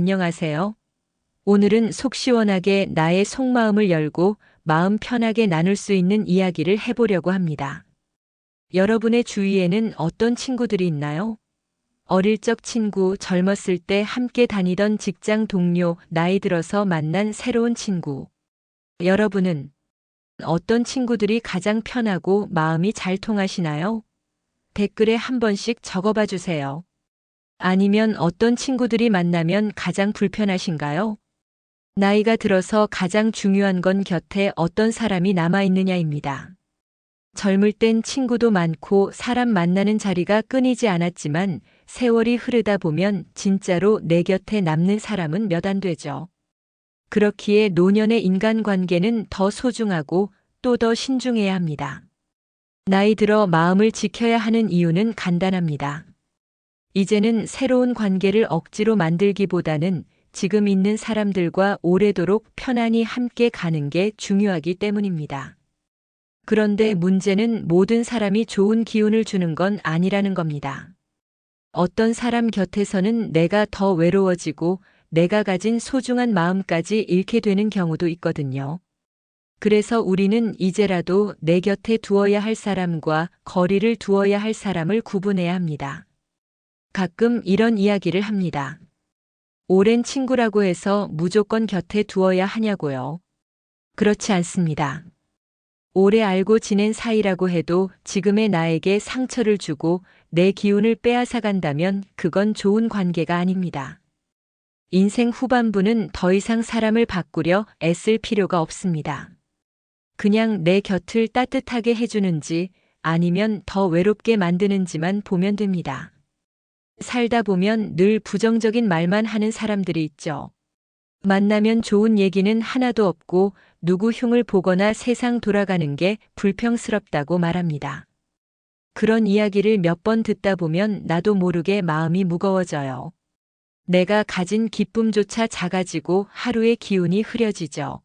안녕하세요. 오늘은 속 시원하게 나의 속마음을 열고 마음 편하게 나눌 수 있는 이야기를 해보려고 합니다. 여러분의 주위에는 어떤 친구들이 있나요? 어릴 적 친구, 젊었을 때 함께 다니던 직장 동료, 나이 들어서 만난 새로운 친구. 여러분은 어떤 친구들이 가장 편하고 마음이 잘 통하시나요? 댓글에 한 번씩 적어봐 주세요. 아니면 어떤 친구들이 만나면 가장 불편하신가요? 나이가 들어서 가장 중요한 건 곁에 어떤 사람이 남아있느냐입니다. 젊을 땐 친구도 많고 사람 만나는 자리가 끊이지 않았지만 세월이 흐르다 보면 진짜로 내 곁에 남는 사람은 몇 안 되죠. 그렇기에 노년의 인간관계는 더 소중하고 또 더 신중해야 합니다. 나이 들어 마음을 지켜야 하는 이유는 간단합니다. 이제는 새로운 관계를 억지로 만들기보다는 지금 있는 사람들과 오래도록 편안히 함께 가는 게 중요하기 때문입니다. 그런데 문제는 모든 사람이 좋은 기운을 주는 건 아니라는 겁니다. 어떤 사람 곁에서는 내가 더 외로워지고 내가 가진 소중한 마음까지 잃게 되는 경우도 있거든요. 그래서 우리는 이제라도 내 곁에 두어야 할 사람과 거리를 두어야 할 사람을 구분해야 합니다. 가끔 이런 이야기를 합니다. 오랜 친구라고 해서 무조건 곁에 두어야 하냐고요. 그렇지 않습니다. 오래 알고 지낸 사이라고 해도 지금의 나에게 상처를 주고 내 기운을 빼앗아 간다면 그건 좋은 관계가 아닙니다. 인생 후반부는 더 이상 사람을 바꾸려 애쓸 필요가 없습니다. 그냥 내 곁을 따뜻하게 해주는지 아니면 더 외롭게 만드는지만 보면 됩니다. 살다 보면 늘 부정적인 말만 하는 사람들이 있죠. 만나면 좋은 얘기는 하나도 없고 누구 흉을 보거나 세상 돌아가는 게 불평스럽다고 말합니다. 그런 이야기를 몇 번 듣다 보면 나도 모르게 마음이 무거워져요. 내가 가진 기쁨조차 작아지고 하루의 기운이 흐려지죠.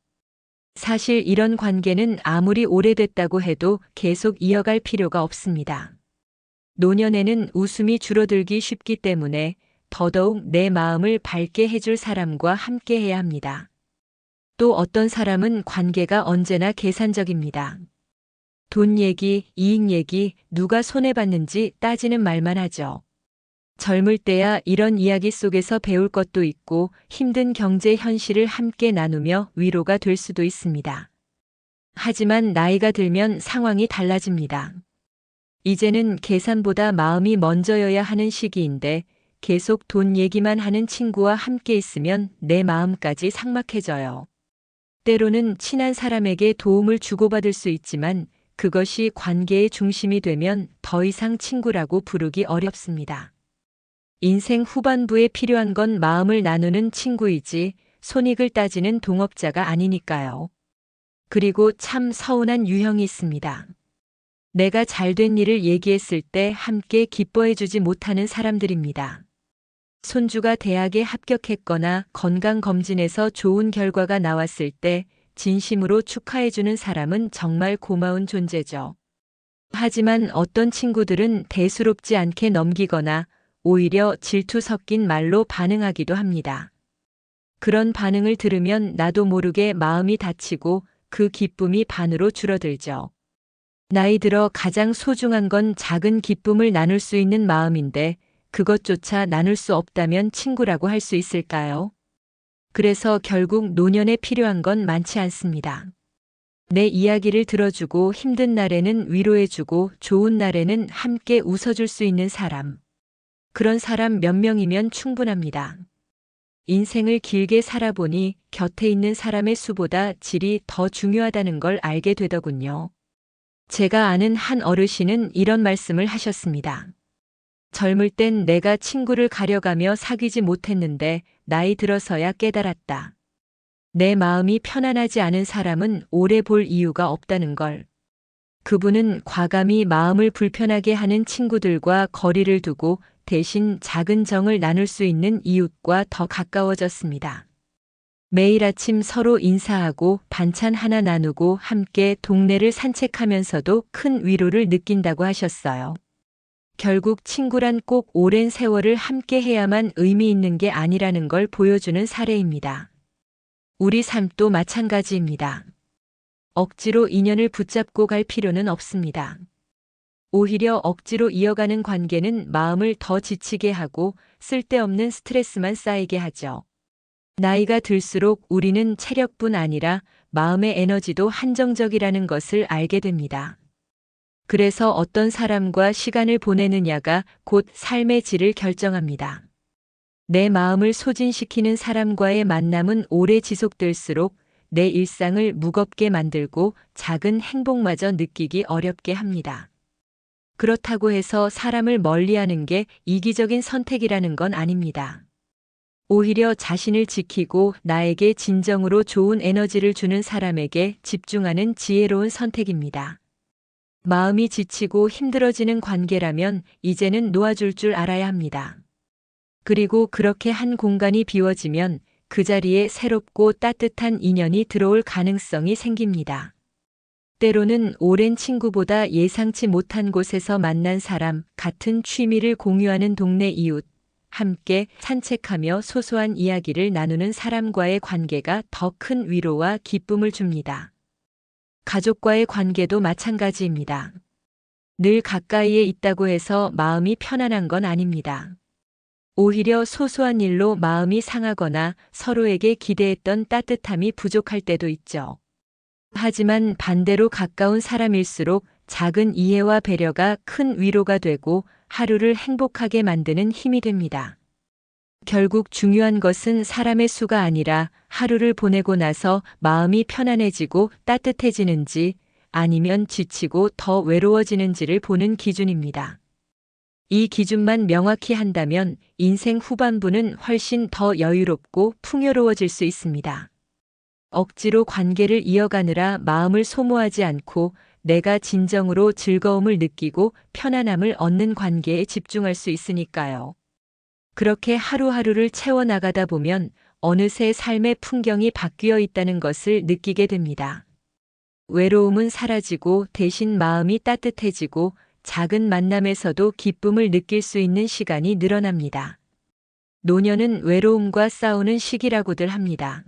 사실 이런 관계는 아무리 오래됐다고 해도 계속 이어갈 필요가 없습니다. 노년에는 웃음이 줄어들기 쉽기 때문에 더더욱 내 마음을 밝게 해줄 사람과 함께 해야 합니다. 또 어떤 사람은 관계가 언제나 계산적입니다. 돈 얘기, 이익 얘기, 누가 손해봤는지 따지는 말만 하죠. 젊을 때야 이런 이야기 속에서 배울 것도 있고 힘든 경제 현실을 함께 나누며 위로가 될 수도 있습니다. 하지만 나이가 들면 상황이 달라집니다. 이제는 계산보다 마음이 먼저여야 하는 시기인데 계속 돈 얘기만 하는 친구와 함께 있으면 내 마음까지 삭막해져요. 때로는 친한 사람에게 도움을 주고받을 수 있지만 그것이 관계의 중심이 되면 더 이상 친구라고 부르기 어렵습니다. 인생 후반부에 필요한 건 마음을 나누는 친구이지 손익을 따지는 동업자가 아니니까요. 그리고 참 서운한 유형이 있습니다. 내가 잘된 일을 얘기했을 때 함께 기뻐해주지 못하는 사람들입니다. 손주가 대학에 합격했거나 건강검진에서 좋은 결과가 나왔을 때 진심으로 축하해주는 사람은 정말 고마운 존재죠. 하지만 어떤 친구들은 대수롭지 않게 넘기거나 오히려 질투 섞인 말로 반응하기도 합니다. 그런 반응을 들으면 나도 모르게 마음이 다치고 그 기쁨이 반으로 줄어들죠. 나이 들어 가장 소중한 건 작은 기쁨을 나눌 수 있는 마음인데 그것조차 나눌 수 없다면 친구라고 할 수 있을까요? 그래서 결국 노년에 필요한 건 많지 않습니다. 내 이야기를 들어주고 힘든 날에는 위로해주고 좋은 날에는 함께 웃어줄 수 있는 사람. 그런 사람 몇 명이면 충분합니다. 인생을 길게 살아보니 곁에 있는 사람의 수보다 질이 더 중요하다는 걸 알게 되더군요. 제가 아는 한 어르신은 이런 말씀을 하셨습니다. 젊을 땐 내가 친구를 가려가며 사귀지 못했는데 나이 들어서야 깨달았다. 내 마음이 편안하지 않은 사람은 오래 볼 이유가 없다는 걸. 그분은 과감히 마음을 불편하게 하는 친구들과 거리를 두고 대신 작은 정을 나눌 수 있는 이웃과 더 가까워졌습니다. 매일 아침 서로 인사하고 반찬 하나 나누고 함께 동네를 산책하면서도 큰 위로를 느낀다고 하셨어요. 결국 친구란 꼭 오랜 세월을 함께 해야만 의미 있는 게 아니라는 걸 보여주는 사례입니다. 우리 삶도 마찬가지입니다. 억지로 인연을 붙잡고 갈 필요는 없습니다. 오히려 억지로 이어가는 관계는 마음을 더 지치게 하고 쓸데없는 스트레스만 쌓이게 하죠. 나이가 들수록 우리는 체력뿐 아니라 마음의 에너지도 한정적이라는 것을 알게 됩니다. 그래서 어떤 사람과 시간을 보내느냐가 곧 삶의 질을 결정합니다. 내 마음을 소진시키는 사람과의 만남은 오래 지속될수록 내 일상을 무겁게 만들고 작은 행복마저 느끼기 어렵게 합니다. 그렇다고 해서 사람을 멀리하는 게 이기적인 선택이라는 건 아닙니다. 오히려 자신을 지키고 나에게 진정으로 좋은 에너지를 주는 사람에게 집중하는 지혜로운 선택입니다. 마음이 지치고 힘들어지는 관계라면 이제는 놓아줄 줄 알아야 합니다. 그리고 그렇게 한 공간이 비워지면 그 자리에 새롭고 따뜻한 인연이 들어올 가능성이 생깁니다. 때로는 오랜 친구보다 예상치 못한 곳에서 만난 사람, 같은 취미를 공유하는 동네 이웃, 함께 산책하며 소소한 이야기를 나누는 사람과의 관계가 더 큰 위로와 기쁨을 줍니다. 가족과의 관계도 마찬가지입니다. 늘 가까이에 있다고 해서 마음이 편안한 건 아닙니다. 오히려 소소한 일로 마음이 상하거나 서로에게 기대했던 따뜻함이 부족할 때도 있죠. 하지만 반대로 가까운 사람일수록 작은 이해와 배려가 큰 위로가 되고 하루를 행복하게 만드는 힘이 됩니다. 결국 중요한 것은 사람의 수가 아니라 하루를 보내고 나서 마음이 편안해지고 따뜻해지는지 아니면 지치고 더 외로워지는지를 보는 기준입니다. 이 기준만 명확히 한다면 인생 후반부는 훨씬 더 여유롭고 풍요로워질 수 있습니다. 억지로 관계를 이어가느라 마음을 소모하지 않고 내가 진정으로 즐거움을 느끼고 편안함을 얻는 관계에 집중할 수 있으니까요. 그렇게 하루하루를 채워나가다 보면 어느새 삶의 풍경이 바뀌어 있다는 것을 느끼게 됩니다. 외로움은 사라지고 대신 마음이 따뜻해지고 작은 만남에서도 기쁨을 느낄 수 있는 시간이 늘어납니다. 노년은 외로움과 싸우는 시기라고들 합니다.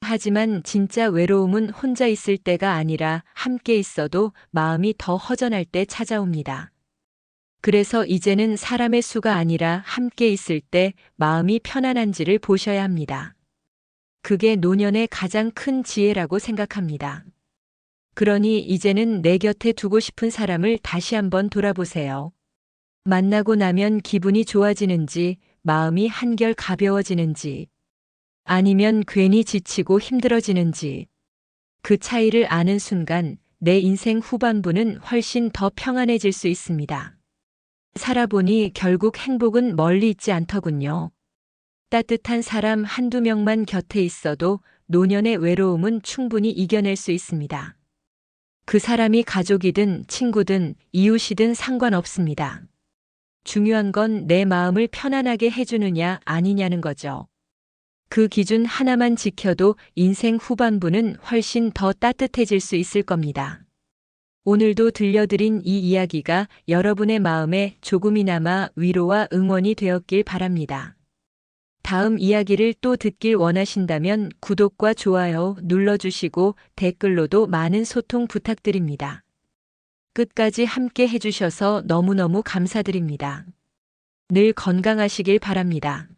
하지만 진짜 외로움은 혼자 있을 때가 아니라 함께 있어도 마음이 더 허전할 때 찾아옵니다. 그래서 이제는 사람의 수가 아니라 함께 있을 때 마음이 편안한지를 보셔야 합니다. 그게 노년의 가장 큰 지혜라고 생각합니다. 그러니 이제는 내 곁에 두고 싶은 사람을 다시 한번 돌아보세요. 만나고 나면 기분이 좋아지는지, 마음이 한결 가벼워지는지, 아니면 괜히 지치고 힘들어지는지, 그 차이를 아는 순간 내 인생 후반부는 훨씬 더 평안해질 수 있습니다. 살아보니 결국 행복은 멀리 있지 않더군요. 따뜻한 사람 한두 명만 곁에 있어도 노년의 외로움은 충분히 이겨낼 수 있습니다. 그 사람이 가족이든 친구든 이웃이든 상관없습니다. 중요한 건 내 마음을 편안하게 해주느냐 아니냐는 거죠. 그 기준 하나만 지켜도 인생 후반부는 훨씬 더 따뜻해질 수 있을 겁니다. 오늘도 들려드린 이 이야기가 여러분의 마음에 조금이나마 위로와 응원이 되었길 바랍니다. 다음 이야기를 또 듣길 원하신다면 구독과 좋아요 눌러주시고 댓글로도 많은 소통 부탁드립니다. 끝까지 함께 해주셔서 너무너무 감사드립니다. 늘 건강하시길 바랍니다.